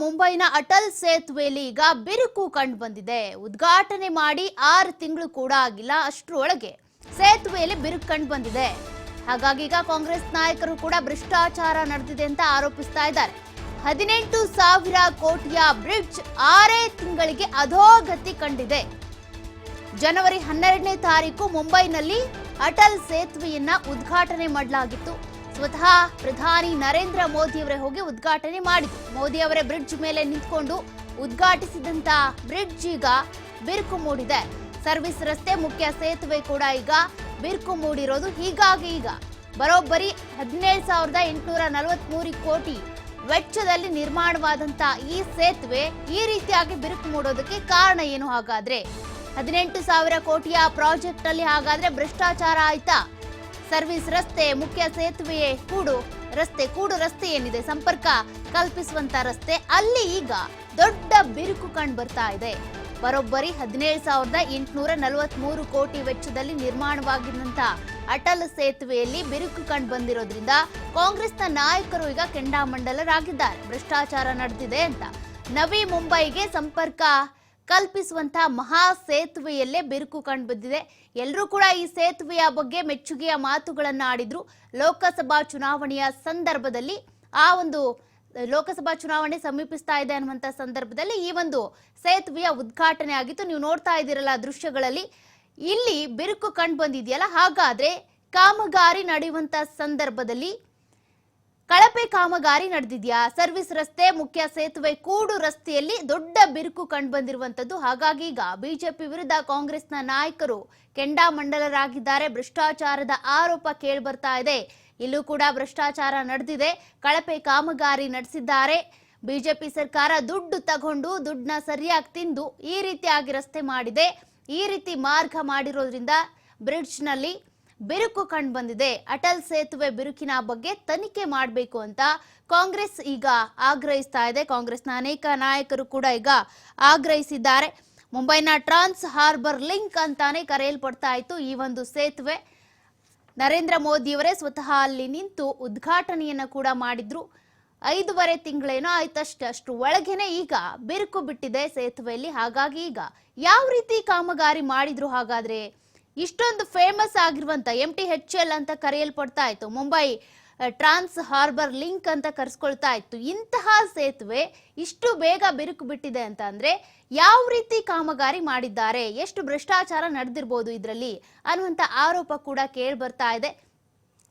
ಮುಂಬೈನ ಅಟಲ್ ಸೇತುವೆಯಲ್ಲಿ ಈಗ ಬಿರುಕು ಕಂಡು ಬಂದಿದೆ ಉದ್ಘಾಟನೆ ಮಾಡಿ ಆರು ತಿಂಗಳು ಕೂಡ ಆಗಿಲ್ಲ, ಅಷ್ಟರೊಳಗೆ ಸೇತುವೆಯಲ್ಲಿ ಬಿರುಕು ಕಂಡು ಬಂದಿದೆ ಹಾಗಾಗಿ ಈಗ ಕಾಂಗ್ರೆಸ್ ನಾಯಕರು ಕೂಡ ಭ್ರಷ್ಟಾಚಾರ ನಡೆದಿದೆ ಅಂತ ಆರೋಪಿಸ್ತಾ ಇದ್ದಾರೆ. ಹದಿನೆಂಟು ಸಾವಿರ ಕೋಟಿಯ ಬ್ರಿಡ್ಜ್ ಆರೇ ತಿಂಗಳಿಗೆ ಅಧೋಗತಿ ಕಂಡಿದೆ. ಜನವರಿ ಹನ್ನೆರಡನೇ ತಾರೀಕು ಮುಂಬೈನಲ್ಲಿ ಅಟಲ್ ಸೇತುವೆಯನ್ನ ಉದ್ಘಾಟನೆ ಮಾಡಲಾಗಿತ್ತು. ಸ್ವತಃ ಪ್ರಧಾನಿ ನರೇಂದ್ರ ಮೋದಿ ಅವರೇ ಹೋಗಿ ಉದ್ಘಾಟನೆ ಮಾಡಿದ್ರು. ಮೋದಿ ಅವರೇ ಬ್ರಿಡ್ಜ್ ಮೇಲೆ ನಿಂತ್ಕೊಂಡು ಉದ್ಘಾಟಿಸಿದಂತ ಬ್ರಿಡ್ಜ್ ಈಗ ಬಿರುಕು ಮೂಡಿದೆ. ಸರ್ವಿಸ್ ರಸ್ತೆ ಮುಖ್ಯ ಸೇತುವೆ ಕೂಡ ಈಗ ಬಿರುಕು ಮೂಡಿರೋದು ಹೀಗಾಗಿ ಈಗ ಬರೋಬ್ಬರಿ ಹದಿನೇಳು ಸಾವಿರದ ಎಂಟುನೂರ ನಲವತ್ಮೂರು ಕೋಟಿ ವೆಚ್ಚದಲ್ಲಿ ನಿರ್ಮಾಣವಾದಂತ ಈ ಸೇತುವೆ ಈ ರೀತಿಯಾಗಿ ಬಿರುಕು ಮೂಡೋದಕ್ಕೆ ಕಾರಣ ಏನು? ಹಾಗಾದ್ರೆ ಹದಿನೆಂಟು ಸಾವಿರ ಕೋಟಿಯ ಪ್ರಾಜೆಕ್ಟ್ ಅಲ್ಲಿ ಹಾಗಾದ್ರೆ ಭ್ರಷ್ಟಾಚಾರ ಆಯ್ತಾ? ಸರ್ವಿಸ್ ರಸ್ತೆ ಮುಖ್ಯ ಸೇತುವೆಯೇ ಕೂಡು. ರಸ್ತೆ ಕೂಡು ರಸ್ತೆ ಏನಿದೆ? ಸಂಪರ್ಕ ಕಲ್ಪಿಸುವಂತ ರಸ್ತೆ ಅಲ್ಲಿ ಈಗ ದೊಡ್ಡ ಬಿರುಕು ಕಂಡು ಬರ್ತಾ ಇದೆ. ಬರೋಬ್ಬರಿ ಹದಿನೇಳು ಸಾವಿರದ ಎಂಟುನೂರ ನಲವತ್ಮೂರು ಕೋಟಿ ವೆಚ್ಚದಲ್ಲಿ ನಿರ್ಮಾಣವಾಗಿದ್ದಂತ ಅಟಲ್ ಸೇತುವೆಯಲ್ಲಿ ಬಿರುಕು ಕಂಡು ಬಂದಿರೋದ್ರಿಂದ ಕಾಂಗ್ರೆಸ್ನ ನಾಯಕರು ಈಗ ಕೆಂಡಾಮಂಡಲರಾಗಿದ್ದಾರೆ. ಭ್ರಷ್ಟಾಚಾರ ನಡೆದಿದೆ ಅಂತ. ನವಿ ಮುಂಬೈಗೆ ಸಂಪರ್ಕ ಕಲ್ಪಿಸುವಂತ ಮಹಾ ಸೇತುವೆಯಲ್ಲೇ ಬಿರುಕು ಕಂಡುಬಂದಿದೆ. ಎಲ್ಲರೂ ಕೂಡ ಈ ಸೇತುವೆಯ ಬಗ್ಗೆ ಮೆಚ್ಚುಗೆಯ ಮಾತುಗಳನ್ನು ಆಡಿದ್ರು. ಲೋಕಸಭಾ ಚುನಾವಣೆಯ ಸಂದರ್ಭದಲ್ಲಿ ಆ ಒಂದು ಲೋಕಸಭಾ ಚುನಾವಣೆ ಸಮೀಪಿಸ್ತಾ ಇದೆ ಅನ್ನುವಂತ ಸಂದರ್ಭದಲ್ಲಿ ಈ ಒಂದು ಸೇತುವೆಯ ಉದ್ಘಾಟನೆ ಆಗಿತ್ತು. ನೀವು ನೋಡ್ತಾ ಇದ್ದೀರಲ್ಲ ದೃಶ್ಯಗಳಲ್ಲಿ. ಇಲ್ಲಿ ಬಿರುಕು ಕಂಡು ಬಂದಿದೆಯಲ್ಲ, ಹಾಗಾದ್ರೆ ಕಾಮಗಾರಿ ನಡೆಯುವಂತ ಸಂದರ್ಭದಲ್ಲಿ ಕಳಪೆ ಕಾಮಗಾರಿ ನಡೆದಿದೆಯಾ? ಸರ್ವಿಸ್ ರಸ್ತೆ, ಮುಖ್ಯ ಸೇತುವೆ, ಕೂಡು ರಸ್ತೆಯಲ್ಲಿ ದೊಡ್ಡ ಬಿರುಕು ಕಂಡು ಬಂದಿರುವಂತದ್ದು ಹಾಗಾಗಿ ಈಗ ಬಿಜೆಪಿ ವಿರುದ್ಧ ಕಾಂಗ್ರೆಸ್ನ ನಾಯಕರು ಕೆಂಡಾಮಂಡಲರಾಗಿದ್ದಾರೆ. ಭ್ರಷ್ಟಾಚಾರದ ಆರೋಪ ಕೇಳ್ಬರ್ತಾ ಇದೆ. ಇಲ್ಲೂ ಕೂಡ ಭ್ರಷ್ಟಾಚಾರ ನಡೆದಿದೆ. ಕಳಪೆ ಕಾಮಗಾರಿ ನಡೆಸಿದ್ದಾರೆ. ಬಿಜೆಪಿ ಸರ್ಕಾರ ದುಡ್ಡು ತಗೊಂಡು ದುಡ್ಡನ್ನ ಸರಿಯಾಗಿ ತಿಂದು ಈ ರೀತಿಯಾಗಿ ರಸ್ತೆ ಮಾಡಿದೆ. ಈ ರೀತಿ ಮಾರ್ಗ ಮಾಡಿರೋದ್ರಿಂದ ಬ್ರಿಡ್ಜ್ನಲ್ಲಿ ಬಿರುಕು ಕಂಡು ಬಂದಿದೆ. ಅಟಲ್ ಸೇತುವೆ ಬಿರುಕಿನ ಬಗ್ಗೆ ತನಿಖೆ ಮಾಡಬೇಕು ಅಂತ ಕಾಂಗ್ರೆಸ್ ಈಗ ಆಗ್ರಹಿಸ್ತಾ ಇದೆ. ಕಾಂಗ್ರೆಸ್ನ ಅನೇಕ ನಾಯಕರು ಕೂಡ ಈಗ ಆಗ್ರಹಿಸಿದ್ದಾರೆ. ಮುಂಬೈನ ಟ್ರಾನ್ಸ್ ಹಾರ್ಬರ್ ಲಿಂಕ್ ಅಂತಾನೆ ಕರೆಯಲ್ಪಡ್ತಾ ಇತ್ತು ಈ ಒಂದು ಸೇತುವೆ. ನರೇಂದ್ರ ಮೋದಿಯವರೇ ಸ್ವತಃ ಅಲ್ಲಿ ನಿಂತು ಉದ್ಘಾಟನೆಯನ್ನು ಕೂಡ ಮಾಡಿದ್ರು. ಐದೂವರೆ ತಿಂಗಳೇನೋ ಆಯ್ತಷ್ಟೇ, ಅಷ್ಟು ಒಳಗೇನೆ ಈಗ ಬಿರುಕು ಬಿಟ್ಟಿದೆ ಸೇತುವೆಯಲ್ಲಿ. ಹಾಗಾಗಿ ಈಗ ಯಾವ ರೀತಿ ಕಾಮಗಾರಿ ಮಾಡಿದ್ರು ಹಾಗಾದ್ರೆ ಇಷ್ಟೊಂದು ಫೇಮಸ್ ಆಗಿರುವಂತ ಎಂ ಟಿ ಹೆಚ್ ಎಲ್ ಅಂತ ಕರೆಯಲ್ಪಡ್ತಾ ಇತ್ತು. ಮುಂಬೈ ಟ್ರಾನ್ಸ್ ಹಾರ್ಬರ್ ಲಿಂಕ್ ಅಂತ ಕರೆಸ್ಕೊಳ್ತಾ ಇತ್ತು. ಇಂತಹ ಸೇತುವೆ ಇಷ್ಟು ಬೇಗ ಬಿರುಕು ಬಿಟ್ಟಿದೆ ಅಂತ ಅಂದ್ರೆ ಯಾವ ರೀತಿ ಕಾಮಗಾರಿ ಮಾಡಿದ್ದಾರೆ, ಎಷ್ಟು ಭ್ರಷ್ಟಾಚಾರ ನಡೆದಿರ್ಬೋದು ಇದರಲ್ಲಿ ಅನ್ನುವಂತ ಆರೋಪ ಕೂಡ ಕೇಳಿ ಬರ್ತಾ ಇದೆ.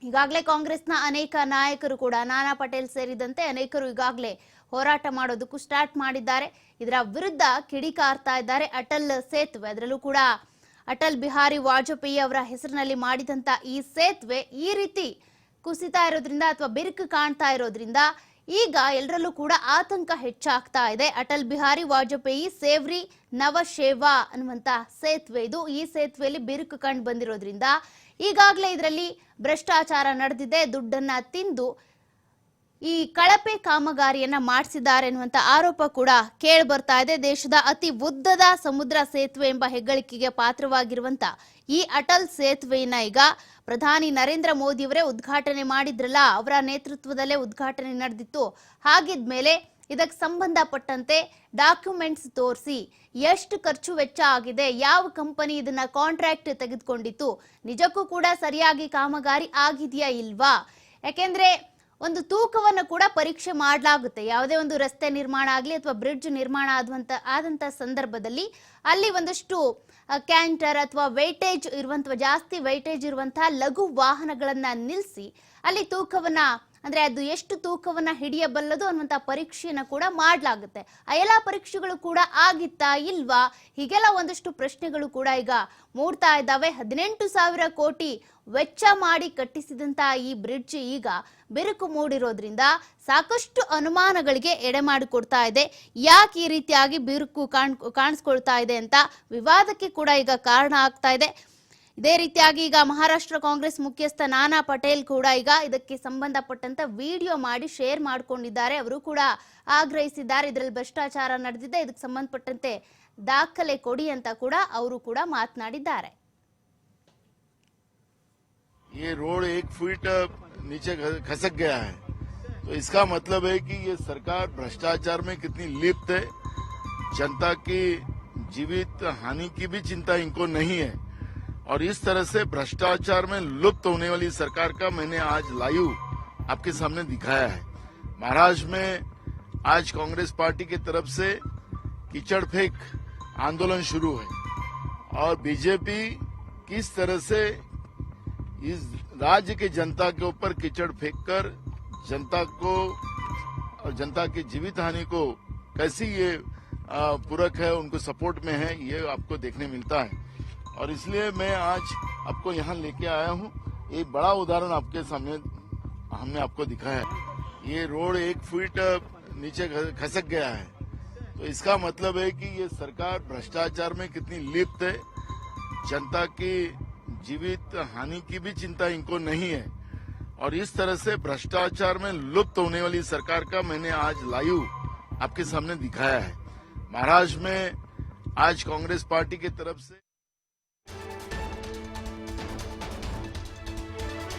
ಈಗಾಗಲೇ ಕಾಂಗ್ರೆಸ್ನ ಅನೇಕ ನಾಯಕರು ಕೂಡ, ನಾನಾ ಪಟೇಲ್ ಸೇರಿದಂತೆ ಅನೇಕರು ಈಗಾಗಲೇ ಹೋರಾಟ ಮಾಡೋದಕ್ಕೂ ಸ್ಟಾರ್ಟ್ ಮಾಡಿದ್ದಾರೆ. ಇದರ ವಿರುದ್ಧ ಕಿಡಿಕಾರ್ತಾ ಇದ್ದಾರೆ ಅಟಲ್ ಸೇತುವೆ. ಅದರಲ್ಲೂ ಕೂಡ ಅಟಲ್ ಬಿಹಾರಿ ವಾಜಪೇಯಿ ಅವರ ಹೆಸರಿನಲ್ಲಿ ಮಾಡಿದಂತ ಈ ಸೇತುವೆ ಈ ರೀತಿ ಕುಸಿತಾ ಇರೋದ್ರಿಂದ ಅಥವಾ ಬಿರುಕು ಕಾಣ್ತಾ ಇರೋದ್ರಿಂದ ಈಗ ಎಲ್ಲರಲ್ಲೂ ಕೂಡ ಆತಂಕ ಹೆಚ್ಚಾಗ್ತಾ ಇದೆ. ಅಟಲ್ ಬಿಹಾರಿ ವಾಜಪೇಯಿ ಸೇವ್ರಿ ನವಶೇವಾ ಅನ್ನುವಂತ ಸೇತುವೆ ಇದು. ಈ ಸೇತುವೆಯಲ್ಲಿ ಬಿರುಕು ಕಂಡು ಬಂದಿರೋದ್ರಿಂದ ಈಗಾಗಲೇ ಇದರಲ್ಲಿ ಭ್ರಷ್ಟಾಚಾರ ನಡೆದಿದೆ. ದುಡ್ಡನ್ನ ತಿಂದು ಈ ಕಳಪೆ ಕಾಮಗಾರಿಯನ್ನ ಮಾಡಿಸಿದ್ದಾರೆ ಎನ್ನುವಂತ ಆರೋಪ ಕೂಡ ಕೇಳಿ ಬರ್ತಾ ಇದೆ. ದೇಶದ ಅತಿ ಉದ್ದದ ಸಮುದ್ರ ಸೇತುವೆ ಎಂಬ ಹೆಗ್ಗಳಿಕೆಗೆ ಪಾತ್ರವಾಗಿರುವಂತ ಈ ಅಟಲ್ ಸೇತುವೆಯನ್ನ ಈಗ ಪ್ರಧಾನಿ ನರೇಂದ್ರ ಮೋದಿಯವರೇ ಉದ್ಘಾಟನೆ ಮಾಡಿದ್ರಲ್ಲ, ಅವರ ನೇತೃತ್ವದಲ್ಲೇ ಉದ್ಘಾಟನೆ ನಡೆದಿತ್ತು. ಹಾಗಿದ್ಮೇಲೆ ಇದಕ್ಕೆ ಸಂಬಂಧಪಟ್ಟಂತೆ ಡಾಕ್ಯುಮೆಂಟ್ಸ್ ತೋರಿಸಿ ಎಷ್ಟು ಖರ್ಚು ವೆಚ್ಚ ಆಗಿದೆ, ಯಾವ ಕಂಪನಿ ಇದನ್ನ ಕಾಂಟ್ರಾಕ್ಟ್ ತೆಗೆದುಕೊಂಡಿತ್ತು, ನಿಜಕ್ಕೂ ಕೂಡ ಸರಿಯಾಗಿ ಕಾಮಗಾರಿ ಆಗಿದೆಯಾ ಇಲ್ವಾ? ಯಾಕೆಂದ್ರೆ ಒಂದು ತೂಕವನ್ನು ಕೂಡ ಪರೀಕ್ಷೆ ಮಾಡಲಾಗುತ್ತೆ. ಯಾವುದೇ ಒಂದು ರಸ್ತೆ ನಿರ್ಮಾಣ ಆಗಲಿ ಅಥವಾ ಬ್ರಿಡ್ಜ್ ನಿರ್ಮಾಣ ಆದಂಥ ಆದಂಥ ಸಂದರ್ಭದಲ್ಲಿ ಅಲ್ಲಿ ಒಂದಷ್ಟು ಕ್ಯಾಂಟರ್ ಅಥವಾ ವೆಯ್ಟೇಜ್ ಇರುವಂಥ ಜಾಸ್ತಿ ವೆಯ್ಟೇಜ್ ಇರುವಂತಹ ಲಘು ವಾಹನಗಳನ್ನು ನಿಲ್ಲಿಸಿ ಅಲ್ಲಿ ತೂಕವನ್ನ ಅಂದ್ರೆ ಅದು ಎಷ್ಟು ತೂಕವನ್ನ ಹಿಡಿಯಬಲ್ಲದು ಅನ್ನುವಂತ ಪರೀಕ್ಷೆಯನ್ನು ಕೂಡ ಮಾಡಲಾಗುತ್ತೆ. ಆ ಎಲ್ಲ ಪರೀಕ್ಷೆಗಳು ಕೂಡ ಆಗಿತ್ತಾ ಇಲ್ವಾ? ಹೀಗೆಲ್ಲ ಒಂದಷ್ಟು ಪ್ರಶ್ನೆಗಳು ಕೂಡ ಈಗ ಮೂಡ್ತಾ ಇದ್ದಾವೆ. ಹದಿನೆಂಟು ಸಾವಿರ ಕೋಟಿ ವೆಚ್ಚ ಮಾಡಿ ಕಟ್ಟಿಸಿದಂತ ಈ ಬ್ರಿಡ್ಜ್ ಈಗ ಬಿರುಕು ಮೂಡಿರೋದ್ರಿಂದ ಸಾಕಷ್ಟು ಅನುಮಾನಗಳಿಗೆ ಎಡೆ ಮಾಡಿಕೊಡ್ತಾ ಇದೆ. ಯಾಕೆ ಈ ರೀತಿಯಾಗಿ ಬಿರುಕು ಕಾಣ್, ಕಾಣಿಸ್ಕೊಳ್ತಾ ಇದೆ ಅಂತ ವಿವಾದಕ್ಕೆ ಕೂಡ ಈಗ ಕಾರಣ ಆಗ್ತಾ ಇದೆ. ಇದೇ ರೀತಿಯಾಗಿ ಈಗ ಮಹಾರಾಷ್ಟ್ರ ಕಾಂಗ್ರೆಸ್ ಮುಖ್ಯಸ್ಥ ನಾನಾ ಪಟೇಲ್ ಕೂಡ ಈಗ ಇದಕ್ಕೆ ಸಂಬಂಧಪಟ್ಟಂತ ವಿಡಿಯೋ ಮಾಡಿ ಶೇರ್ ಮಾಡ್ಕೊಂಡಿದ್ದಾರೆ ಅವರು ಕೂಡ ಆಗ್ರಹಿಸಿದ್ದಾರೆ ಇದರಲ್ಲಿ ಭ್ರಷ್ಟಾಚಾರ ನಡೆದಿದೆ ಇದಕ್ಕೆ ಸಂಬಂಧಪಟ್ಟಂತೆ ದಾಖಲೆ ಕೊಡಿ ಅಂತ ಕೂಡ ಅವರು ಕೂಡ ಮಾತನಾಡಿದ್ದಾರೆ ये रोड एक फीट नीचे घ- खसक गया है तो तो इसका मतलब है कि ये सरकार भ्रष्टाचार में कितनी लिप्त है जनता की जीवित हानि की भी चिंता इनको नहीं है और इस तरह से भ्रष्टाचार में लुप्त होने वाली सरकार का मैंने आज लाइव आपके सामने दिखाया है। महाराष्ट्र में आज कांग्रेस पार्टी की तरफ़ से कीचड़ फेंक आंदोलन शुरू है। और बीजेपी किस तरह से इस राज्य के जनता के ऊपर कीचड़ फेंककर जनता को और जनता की जीवित हानि को कैसी ये पूरक है, उनको सपोर्ट में है, ये आपको देखने मिलता है। और इसलिए मैं आज आपको यहाँ लेके आया हूँ। एक बड़ा उदाहरण आपके सामने हमने आपको दिखाया ये रोड एक फीट नीचे खसक गया है। तो इसका मतलब है कि ये सरकार भ्रष्टाचार में कितनी लिप्त है। जनता की जीवित हानि की भी चिंता इनको नहीं है। और इस तरह से भ्रष्टाचार में लुप्त होने वाली सरकार का मैंने आज लाइव आपके सामने दिखाया है। महाराष्ट्र में आज कांग्रेस पार्टी की तरफ़ से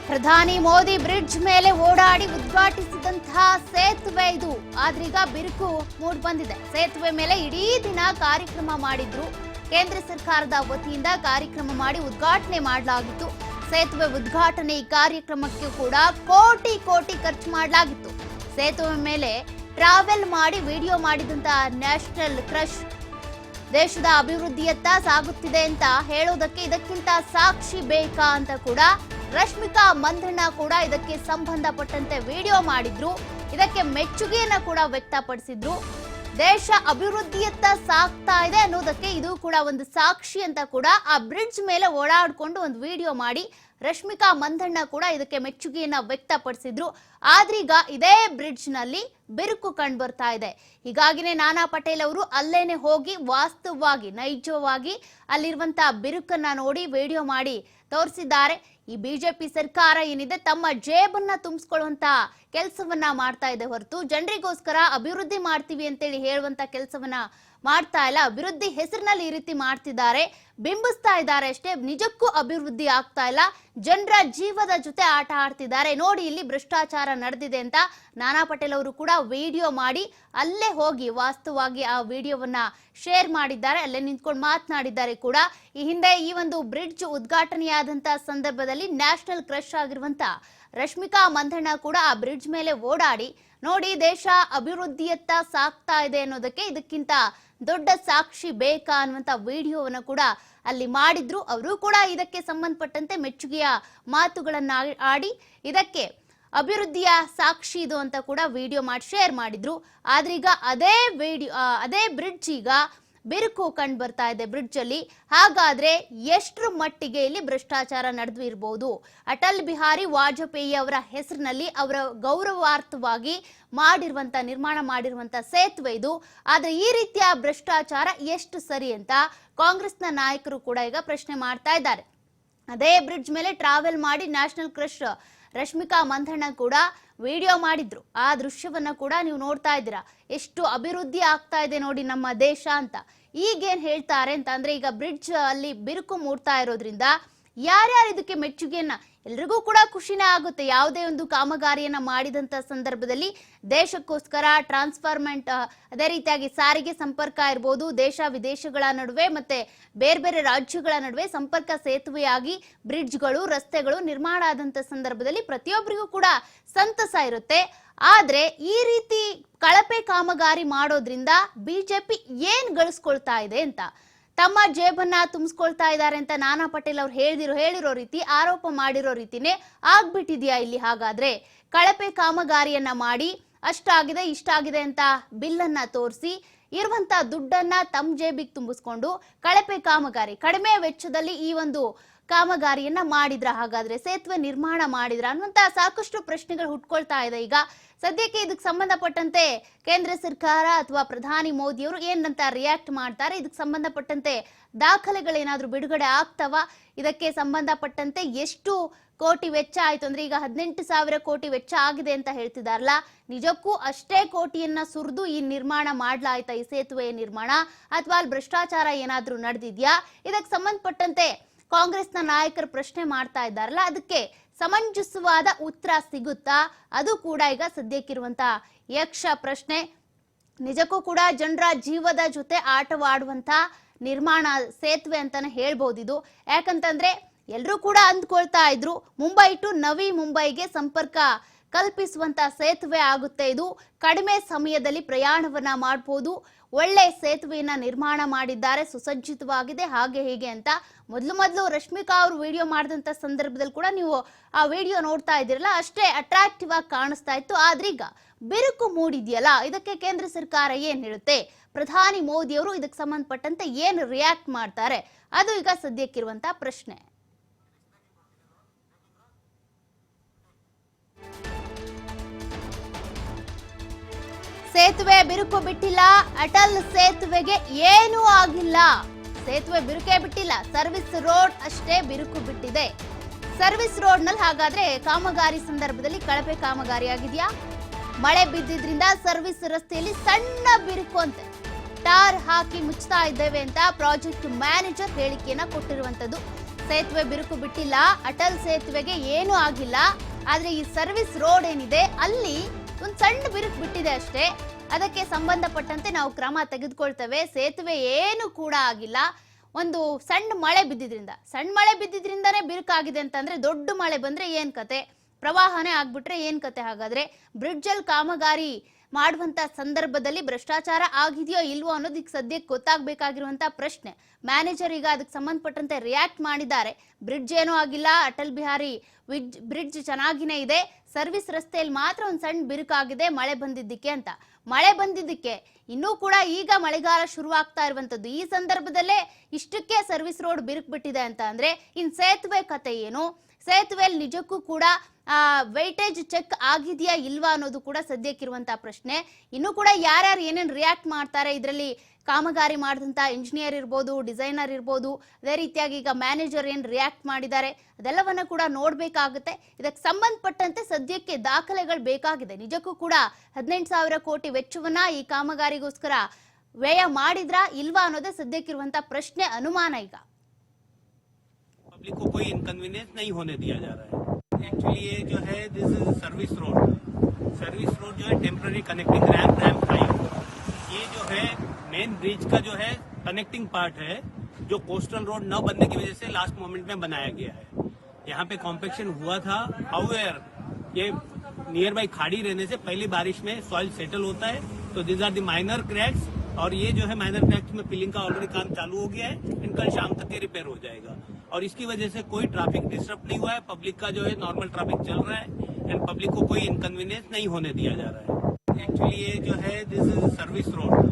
ಪ್ರಧಾನಿ ಮೋದಿ ಬ್ರಿಡ್ಜ್ ಮೇಲೆ ಓಡಾಡಿ ಉದ್ಘಾಟಿಸಿದಂತಹ ಸೇತುವೆ ಇದು. ಆದ್ರೀಗ ಬಿರುಕು ಮೂಡ್ ಬಂದಿದೆ. ಸೇತುವೆ ಮೇಲೆ ಇಡೀ ದಿನ ಕಾರ್ಯಕ್ರಮ ಮಾಡಿದ್ರು. ಕೇಂದ್ರ ಸರ್ಕಾರದ ವತಿಯಿಂದ ಕಾರ್ಯಕ್ರಮ ಮಾಡಿ ಉದ್ಘಾಟನೆ ಮಾಡಲಾಗಿತ್ತು. ಸೇತುವೆ ಉದ್ಘಾಟನೆ ಈ ಕಾರ್ಯಕ್ರಮಕ್ಕೆ ಕೂಡ ಕೋಟಿ ಕೋಟಿ ಖರ್ಚು ಮಾಡಲಾಗಿತ್ತು. ಸೇತುವೆ ಮೇಲೆ ಟ್ರಾವೆಲ್ ಮಾಡಿ ವಿಡಿಯೋ ಮಾಡಿದಂತಹ ನ್ಯಾಷನಲ್ ಕ್ರಶ್ ದೇಶದ ಅಭಿವೃದ್ಧಿಯತ್ತ ಸಾಗುತ್ತಿದೆ ಅಂತ ಹೇಳೋದಕ್ಕೆ ಇದಕ್ಕಿಂತ ಸಾಕ್ಷಿ ಬೇಕಾ ಅಂತ ಕೂಡ ರಶ್ಮಿಕಾ ಮಂದಣ್ಣ ಕೂಡ ಇದಕ್ಕೆ ಸಂಬಂಧಪಟ್ಟಂತೆ ವಿಡಿಯೋ ಮಾಡಿದ್ರು. ಇದಕ್ಕೆ ಮೆಚ್ಚುಗೆಯನ್ನ ಕೂಡ ವ್ಯಕ್ತಪಡಿಸಿದ್ರು. ದೇಶ ಅಭಿವೃದ್ಧಿಯತ್ತ ಸಾಗ್ತಾ ಇದೆ ಅನ್ನೋದಕ್ಕೆ ಇದು ಕೂಡ ಒಂದು ಸಾಕ್ಷಿ ಅಂತ ಕೂಡ ಆ ಬ್ರಿಡ್ಜ್ ಮೇಲೆ ಓಡಾಡ್ಕೊಂಡು ಒಂದು ವಿಡಿಯೋ ಮಾಡಿ ರಶ್ಮಿಕಾ ಮಂದಣ್ಣ ಕೂಡ ಇದಕ್ಕೆ ಮೆಚ್ಚುಗೆಯನ್ನ ವ್ಯಕ್ತಪಡಿಸಿದ್ರು. ಆದ್ರೀಗ ಇದೇ ಬ್ರಿಡ್ಜ್ನಲ್ಲಿ ಬಿರುಕು ಕಂಡು ಬರ್ತಾ ಇದೆ. ಹೀಗಾಗಿನೇ ನಾನಾ ಪಟೇಲ್ ಅವರು ಅಲ್ಲೇನೆ ಹೋಗಿ ವಾಸ್ತವವಾಗಿ, ನೈಜವಾಗಿ ಅಲ್ಲಿರುವಂತಹ ಬಿರುಕನ್ನ ನೋಡಿ ವಿಡಿಯೋ ಮಾಡಿ ತೋರಿಸಿದ್ದಾರೆ. ಈ ಬಿಜೆಪಿ ಸರ್ಕಾರ ಏನಿದೆ, ತಮ್ಮ ಜೇಬನ್ನ ತುಂಬಿಸ್ಕೊಳ್ಳುವಂತ ಕೆಲಸವನ್ನ ಮಾಡ್ತಾ ಇದೆ ಹೊರತು, ಜನರಿಗೋಸ್ಕರ ಅಭಿವೃದ್ಧಿ ಮಾಡ್ತೀವಿ ಅಂತೇಳಿ ಹೇಳುವಂತ ಕೆಲಸವನ್ನ ಮಾಡ್ತಾ ಇಲ್ಲ. ಅಭಿವೃದ್ಧಿ ಹೆಸರಿನಲ್ಲಿ ಈ ರೀತಿ ಮಾಡ್ತಿದ್ದಾರೆ. ಬಿಂಬಿಸ್ತಾ ಇದ್ದಾರೆ ಅಷ್ಟೇ. ನಿಜಕ್ಕೂ ಅಭಿವೃದ್ಧಿ ಆಗ್ತಾ ಇಲ್ಲ. ಜನರ ಜೀವದ ಜೊತೆ ಆಟ ಆಡ್ತಿದ್ದಾರೆ. ನೋಡಿ ಇಲ್ಲಿ ಭ್ರಷ್ಟಾಚಾರ ನಡೆದಿದೆ ಅಂತ ನಾನಾ ಪಟೇಲ್ ಅವರು ಕೂಡ ವಿಡಿಯೋ ಮಾಡಿ ಅಲ್ಲೇ ಹೋಗಿ ವಾಸ್ತವವಾಗಿ ಆ ವಿಡಿಯೋವನ್ನ ಶೇರ್ ಮಾಡಿದ್ದಾರೆ. ಅಲ್ಲೇ ನಿಂತ್ಕೊಂಡು ಮಾತನಾಡಿದ್ದಾರೆ ಕೂಡ. ಈ ಹಿಂದೆ ಈ ಒಂದು ಬ್ರಿಡ್ಜ್ ಉದ್ಘಾಟನೆಯಾದಂತ ಸಂದರ್ಭದಲ್ಲಿ ನ್ಯಾಷನಲ್ ಕ್ರಶ್ ಆಗಿರುವಂತ ರಶ್ಮಿಕಾ ಮಂದಣ್ಣ ಕೂಡ ಆ ಬ್ರಿಡ್ಜ್ ಮೇಲೆ ಓಡಾಡಿ ನೋಡಿ ದೇಶ ಅಭಿವೃದ್ಧಿಯತ್ತ ಸಾಗ್ತಾ ಇದೆ ಅನ್ನೋದಕ್ಕೆ ಇದಕ್ಕಿಂತ ದೊಡ್ಡ ಸಾಕ್ಷಿ ಬೇಕಾ ಅನ್ನುವಂತ ವಿಡಿಯೋವನ್ನು ಕೂಡ ಅಲ್ಲಿ ಮಾಡಿದ್ರು. ಅವರು ಕೂಡ ಇದಕ್ಕೆ ಸಂಬಂಧಪಟ್ಟಂತೆ ಮೆಚ್ಚುಗೆಯ ಮಾತುಗಳನ್ನು ಆಡಿ ಇದಕ್ಕೆ ಅಭಿವೃದ್ಧಿಯ ಸಾಕ್ಷಿ ಇದು ಅಂತ ಕೂಡ ವಿಡಿಯೋ ಮಾಡಿ, ಶೇರ್ ಮಾಡಿದ್ರು. ಆದ್ರೀಗ ಅದೇ ವಿಡಿಯೋ ಅದೇ ಬ್ರಿಡ್ಜ್ ಈಗ ಬಿರುಕು ಕಂಡು ಬರ್ತಾ ಇದೆ ಬ್ರಿಡ್ಜ್ ಅಲ್ಲಿ. ಹಾಗಾದ್ರೆ ಎಷ್ಟರ ಮಟ್ಟಿಗೆ ಇಲ್ಲಿ ಭ್ರಷ್ಟಾಚಾರ ನಡೆದು ಇರಬಹುದು ಅಟಲ್ ಬಿಹಾರಿ ವಾಜಪೇಯಿ ಅವರ ಹೆಸರಿನಲ್ಲಿ ಅವರ ಗೌರವಾರ್ಥವಾಗಿ ಮಾಡಿರುವಂತ, ನಿರ್ಮಾಣ ಮಾಡಿರುವಂತ ಸೇತುವೆ ಇದು. ಆದ್ರೆ ಈ ರೀತಿಯ ಭ್ರಷ್ಟಾಚಾರ ಎಷ್ಟು ಸರಿ ಅಂತ ಕಾಂಗ್ರೆಸ್ನ ನಾಯಕರು ಕೂಡ ಈಗ ಪ್ರಶ್ನೆ ಮಾಡ್ತಾ ಇದ್ದಾರೆ. ಅದೇ ಬ್ರಿಡ್ಜ್ ಮೇಲೆ ಟ್ರಾವೆಲ್ ಮಾಡಿ ನ್ಯಾಷನಲ್ ಕ್ರಶ್ ರಶ್ಮಿಕಾ ಮಂದಣ್ಣ ಕೂಡ ವಿಡಿಯೋ ಮಾಡಿದ್ರು. ಆ ದೃಶ್ಯವನ್ನ ಕೂಡ ನೀವು ನೋಡ್ತಾ ಇದ್ದೀರಾ. ಎಷ್ಟು ಅಭಿವೃದ್ಧಿ ಆಗ್ತಾ ಇದೆ ನೋಡಿ ನಮ್ಮ ದೇಶ ಅಂತ. ಈಗೇನ್ ಹೇಳ್ತಾರೆ ಅಂತ ಅಂದ್ರೆ ಈಗ ಬ್ರಿಡ್ಜ್ ಅಲ್ಲಿ ಬಿರುಕು ಮೂಡ್ತಾ ಇರೋದ್ರಿಂದ ಯಾರ್ಯಾರು ಇದಕ್ಕೆ ಮೆಚ್ಚುಗೆಯನ್ನ ಎಲ್ರಿಗೂ ಕೂಡ ಖುಷಿನೇ ಆಗುತ್ತೆ. ಯಾವುದೇ ಒಂದು ಕಾಮಗಾರಿಯನ್ನ ಮಾಡಿದಂತ ಸಂದರ್ಭದಲ್ಲಿ ದೇಶಕ್ಕೋಸ್ಕರ ಟ್ರಾನ್ಸ್ಫಾರ್ಮೆಂಟ್ ಅದೇ ರೀತಿಯಾಗಿ ಸಾರಿಗೆ ಸಂಪರ್ಕ ಇರ್ಬೋದು, ದೇಶ ವಿದೇಶಗಳ ನಡುವೆ ಮತ್ತೆ ಬೇರೆ ಬೇರೆ ರಾಜ್ಯಗಳ ನಡುವೆ ಸಂಪರ್ಕ ಸೇತುವೆಯಾಗಿ ಬ್ರಿಡ್ಜ್ಗಳು, ರಸ್ತೆಗಳು ನಿರ್ಮಾಣ ಆದಂತ ಸಂದರ್ಭದಲ್ಲಿ ಪ್ರತಿಯೊಬ್ಬರಿಗೂ ಕೂಡ ಸಂತಸ ಇರುತ್ತೆ. ಆದ್ರೆ ಈ ರೀತಿ ಕಳಪೆ ಕಾಮಗಾರಿ ಮಾಡೋದ್ರಿಂದ ಬಿಜೆಪಿ ಏನ್ ಗಳಿಸ್ಕೊಳ್ತಾ ಇದೆ ಅಂತ? ತಮ್ಮ ಜೇಬನ್ನ ತುಂಬಿಸ್ಕೊಳ್ತಾ ಇದ್ದಾರೆ ಅಂತ ನಾನಾ ಪಟೇಲ್ ಅವ್ರು ಹೇಳಿದಿರೋ ಹೇಳಿರೋ ರೀತಿ ಆರೋಪ ಮಾಡಿರೋ ರೀತಿನೇ ಆಗ್ಬಿಟ್ಟಿದ್ಯಾ ಇಲ್ಲಿ ಹಾಗಾದ್ರೆ? ಕಳಪೆ ಕಾಮಗಾರಿಯನ್ನ ಮಾಡಿ ಅಷ್ಟಾಗಿದೆ, ಇಷ್ಟಾಗಿದೆ ಅಂತ ಬಿಲ್ಲನ್ನ ತೋರಿಸಿ ಇರುವಂತ ದುಡ್ಡನ್ನ ತಮ್ಮ ಜೇಬಿಗೆ ತುಂಬಿಸ್ಕೊಂಡು ಕಳಪೆ ಕಾಮಗಾರಿ, ಕಡಿಮೆ ವೆಚ್ಚದಲ್ಲಿ ಈ ಒಂದು ಕಾಮಗಾರಿಯನ್ನ ಮಾಡಿದ್ರ ಹಾಗಾದ್ರೆ? ಸೇತುವೆ ನಿರ್ಮಾಣ ಮಾಡಿದ್ರ ಅನ್ನುವಂತ ಸಾಕಷ್ಟು ಪ್ರಶ್ನೆಗಳು ಹುಟ್ಕೊಳ್ತಾ ಇದೆ ಈಗ. ಸದ್ಯಕ್ಕೆ ಇದಕ್ಕೆ ಸಂಬಂಧಪಟ್ಟಂತೆ ಕೇಂದ್ರ ಸರ್ಕಾರ ಅಥವಾ ಪ್ರಧಾನಿ ಮೋದಿಯವರು ಏನಂತ ರಿಯಾಕ್ಟ್ ಮಾಡ್ತಾರೆ. ಇದಕ್ಕೆ ಸಂಬಂಧಪಟ್ಟಂತೆ ದಾಖಲೆಗಳೇನಾದರೂ ಬಿಡುಗಡೆ ಆಗ್ತವ? ಇದಕ್ಕೆ ಸಂಬಂಧಪಟ್ಟಂತೆ ಎಷ್ಟು ಕೋಟಿ ವೆಚ್ಚ ಆಯ್ತು ಅಂದ್ರೆ ಈಗ ಹದಿನೆಂಟು ಸಾವಿರ ಕೋಟಿ ವೆಚ್ಚ ಆಗಿದೆ ಅಂತ ಹೇಳ್ತಿದಾರಲ್ಲ ನಿಜಕ್ಕೂ ಅಷ್ಟೇ ಕೋಟಿಯನ್ನ ಸುರಿದು ಈ ನಿರ್ಮಾಣ ಮಾಡ್ಲಾಯ್ತಾ ಈ ಸೇತುವೆ ನಿರ್ಮಾಣ? ಅಥವಾ ಅಲ್ಲಿ ಭ್ರಷ್ಟಾಚಾರ ಏನಾದರೂ ನಡೆದಿದ್ಯಾ? ಇದಕ್ಕೆ ಸಂಬಂಧಪಟ್ಟಂತೆ ಕಾಂಗ್ರೆಸ್ನ ನಾಯಕರು ಪ್ರಶ್ನೆ ಮಾಡ್ತಾ ಇದ್ದಾರಲ್ಲ, ಅದಕ್ಕೆ ಸಮಂಜಸವಾದ ಉತ್ತರ ಸಿಗುತ್ತಾ? ಅದು ಕೂಡ ಈಗ ಸದ್ಯಕ್ಕಿರುವಂತ ಯಕ್ಷ ಪ್ರಶ್ನೆ. ನಿಜಕ್ಕೂ ಕೂಡ ಜನರ ಜೀವದ ಜೊತೆ ಆಟವಾಡುವಂತ ನಿರ್ಮಾಣ ಸೇತುವೆ ಅಂತಾನೆ ಹೇಳ್ಬೋದು ಇದು. ಯಾಕಂತಂದ್ರೆ ಎಲ್ಲರೂ ಕೂಡ ಅಂದ್ಕೊಳ್ತಾ ಇದ್ರು, ಮುಂಬೈ ಟು ನವಿ ಮುಂಬೈಗೆ ಸಂಪರ್ಕ ಕಲ್ಪಿಸುವಂತ ಸೇತುವೆ ಆಗುತ್ತೆ ಇದು. ಕಡಿಮೆ ಸಮಯದಲ್ಲಿ ಪ್ರಯಾಣವನ್ನ ಮಾಡಬಹುದು ಒಳ್ಳೆ ಸೇತುವೆಯನ್ನ ನಿರ್ಮಾಣ ಮಾಡಿದ್ದಾರೆ, ಸುಸಜ್ಜಿತವಾಗಿದೆ, ಹಾಗೆ ಹೀಗೆ ಅಂತ. ಮೊದಲು ಮೊದಲು ರಶ್ಮಿಕಾ ಅವರು ವಿಡಿಯೋ ಮಾಡಿದಂತ ಸಂದರ್ಭದಲ್ಲಿ ಕೂಡ ನೀವು ಆ ವಿಡಿಯೋ ನೋಡ್ತಾ ಇದ್ದೀರಲ್ಲ, ಅಷ್ಟೇ ಅಟ್ರಾಕ್ಟಿವ್ ಆಗಿ ಕಾಣಿಸ್ತಾ ಇತ್ತು. ಆದ್ರೀಗ ಬಿರುಕು ಮೂಡಿದೆಯಲ್ಲ, ಇದಕ್ಕೆ ಕೇಂದ್ರ ಸರ್ಕಾರ ಏನ್ ಹೇಳುತ್ತೆ? ಪ್ರಧಾನಿ ಮೋದಿ ಅವರು ಇದಕ್ಕೆ ಸಂಬಂಧಪಟ್ಟಂತೆ ಏನು ರಿಯಾಕ್ಟ್ ಮಾಡ್ತಾರೆ? ಅದು ಈಗ ಸದ್ಯಕ್ಕಿರುವಂತಹ ಪ್ರಶ್ನೆ. ಸೇತುವೆ ಬಿರುಕು ಬಿಟ್ಟಿಲ್ಲ. ಅಟಲ್ ಸೇತುವೆಗೆ ಏನೂ ಆಗಿಲ್ಲ. ಸೇತುವೆ ಬಿರುಕೇ ಬಿಟ್ಟಿಲ್ಲ. ಸರ್ವಿಸ್ ರೋಡ್ ಅಷ್ಟೇ ಬಿರುಕು ಬಿಟ್ಟಿದೆ. ಸರ್ವಿಸ್ ರೋಡ್ನಲ್ಲಿ ಹಾಗಾದ್ರೆ ಕಾಮಗಾರಿ ಸಂದರ್ಭದಲ್ಲಿ ಕಳಪೆ ಕಾಮಗಾರಿ ಆಗಿದೆಯಾ ಮಳೆ ಬಿದ್ದಿದ್ರಿಂದ ಸರ್ವಿಸ್ ರಸ್ತೆಯಲ್ಲಿ ಸಣ್ಣ ಬಿರುಕು ಅಂತೆ ಟಾರ್ ಹಾಕಿ ಮುಚ್ತಾ ಇದ್ದೇವೆ ಅಂತ ಪ್ರಾಜೆಕ್ಟ್ ಮ್ಯಾನೇಜರ್ ಹೇಳಿಕೆಯನ್ನ ಕೊಟ್ಟಿರುವಂತದ್ದು. ಸೇತುವೆ ಬಿರುಕು ಬಿಟ್ಟಿಲ್ಲ. ಅಟಲ್ ಸೇತುವೆಗೆ ಏನೂ ಆಗಿಲ್ಲ. ಆದ್ರೆ ಈ ಸರ್ವಿಸ್ ರೋಡ್ ಏನಿದೆ? ಅಲ್ಲಿ ಒಂದು ಸಣ್ಣ ಬಿರುಕು ಬಿಟ್ಟಿದೆ ಅಷ್ಟೇ. ಅದಕ್ಕೆ ಸಂಬಂಧಪಟ್ಟಂತೆ ನಾವು ಕ್ರಮ ತೆಗೆದುಕೊಳ್ತೇವೆ. ಸೇತುವೆ ಏನು ಕೂಡ ಆಗಿಲ್ಲ. ಒಂದು ಸಣ್ಣ ಮಳೆ ಬಿದ್ದಿದ್ರಿಂದ. ಸಣ್ಣ ಮಳೆ ಬಿದ್ದಿದ್ರಿಂದಾನೇ ಬಿರುಕಾಗಿದೆ ಅಂತಂದ್ರೆ ದೊಡ್ಡ ಮಳೆ ಬಂದ್ರೆ ಏನ್ ಕತೆ? ಪ್ರವಾಹನೇ ಆಗ್ಬಿಟ್ರೆ ಏನ್ ಕತೆ ಹಾಗಾದ್ರೆ? ಬ್ರಿಡ್ಜಲ್ ಕಾಮಗಾರಿ ಮಾಡುವಂತ ಸಂದರ್ಭದಲ್ಲಿ ಭ್ರಷ್ಟಾಚಾರ ಆಗಿದೆಯೋ ಇಲ್ವೋ ಅನ್ನೋದಕ್ಕೆ ಸದ್ಯಕ್ಕೆ ಗೊತ್ತಾಗಬೇಕಾಗಿರುವಂತ ಪ್ರಶ್ನೆ. ಮ್ಯಾನೇಜರ್ ಈಗ ಅದಕ್ಕೆ ಸಂಬಂಧಪಟ್ಟಂತೆ ರಿಯಾಕ್ಟ್ ಮಾಡಿದ್ದಾರೆ. ಬ್ರಿಡ್ಜ್ ಏನೂ ಆಗಿಲ್ಲ. ಅಟಲ್ ಬಿಹಾರಿ ಬ್ರಿಡ್ಜ್ ಚೆನ್ನಾಗಿನೇ ಇದೆ. ಸರ್ವಿಸ್ ರಸ್ತೆಯಲ್ಲಿ ಮಾತ್ರ ಒಂದು ಸಣ್ಣ ಬಿರುಕಾಗಿದೆ. ಮಳೆ ಬಂದಿದ್ದಕ್ಕೆ ಅಂತ. ಮಳೆ ಬಂದಿದ್ದಕ್ಕೆ ಇನ್ನೂ ಕೂಡ ಈಗ ಮಳೆಗಾಲ ಶುರುವಾಗ್ತಾ ಇರುವಂತದ್ದು. ಈ ಸಂದರ್ಭದಲ್ಲೇ ಇಷ್ಟಕ್ಕೆ ಸರ್ವಿಸ್ ರೋಡ್ ಬಿರುಕು ಬಿಟ್ಟಿದೆ ಅಂತ ಅಂದ್ರೆ ಇನ್ ಸೇತುವೆ ಕತೆ ಏನು? ಸೇತುವೆಯಲ್ಲಿ ನಿಜಕ್ಕೂ ಕೂಡ ವೈಟೇಜ್ ಚೆಕ್ ಆಗಿದೆಯಾ ಇಲ್ವಾ ಅನ್ನೋದು ಕೂಡ ಸದ್ಯಕ್ಕಿರುವಂತ ಪ್ರಶ್ನೆ. ಇನ್ನು ಕೂಡ ಯಾರ್ಯಾರು ಏನೇನು ರಿಯಾಕ್ಟ್ ಮಾಡ್ತಾರೆ, ಇದರಲ್ಲಿ ಕಾಮಗಾರಿ ಮಾಡಿದಂತ ಇಂಜಿನಿಯರ್ ಇರ್ಬೋದು ಡಿಸೈನರ್ ಇರ್ಬೋದು, ಅದೇ ರೀತಿಯಾಗಿ ಈಗ ಮ್ಯಾನೇಜರ್ ಏನು ರಿಯಾಕ್ಟ್ ಮಾಡಿದ್ದಾರೆ, ಅದೆಲ್ಲವನ್ನ ಕೂಡ ನೋಡ್ಬೇಕಾಗುತ್ತೆ. ಇದಕ್ಕೆ ಸಂಬಂಧಪಟ್ಟಂತೆ ಸದ್ಯಕ್ಕೆ ದಾಖಲೆಗಳು ಬೇಕಾಗಿದೆ. ನಿಜಕ್ಕೂ ಕೂಡ ಹದಿನೆಂಟು ಸಾವಿರ ಕೋಟಿ ವೆಚ್ಚವನ್ನ ಈ ಕಾಮಗಾರಿಗೋಸ್ಕರ ವ್ಯಯ ಮಾಡಿದ್ರಾ ಇಲ್ವಾ ಅನ್ನೋದೇ ಸದ್ಯಕ್ಕಿರುವಂತ ಪ್ರಶ್ನೆ, ಅನುಮಾನ ಈಗ. एक्चुअली ये जो है this is service road service road जो है टेम्पररी कनेक्टिंग रैम्प रैम्प हाई ये जो है मेन ब्रिज का जो है कनेक्टिंग पार्ट है, जो कोस्टल रोड न बनने की वजह से लास्ट मोमेंट में बनाया गया है. यहाँ पे कॉम्पेक्शन हुआ था. हाउएवर ये नियर बाई खाड़ी रहने से पहली बारिश में सॉइल सेटल होता है. तो this are the minor cracks और ये जो है माइनर क्रैक्स में पिलिंग का ऑलरेडी काम चालू हो गया है. इनका शाम तक ये रिपेयर हो जाएगा. और इसकी वजह से कोई ट्रैफ़िक डिस्टर्ब नहीं हुआ है। पब्लिक का जो है नॉर्मल ट्रैफ़िक चल रहा है एंड पब्लिक को कोई इनकन्वीनियंस नहीं होने दिया जा रहा है। एक्चुअली ये जो है दिस इज़ सर्विस रोड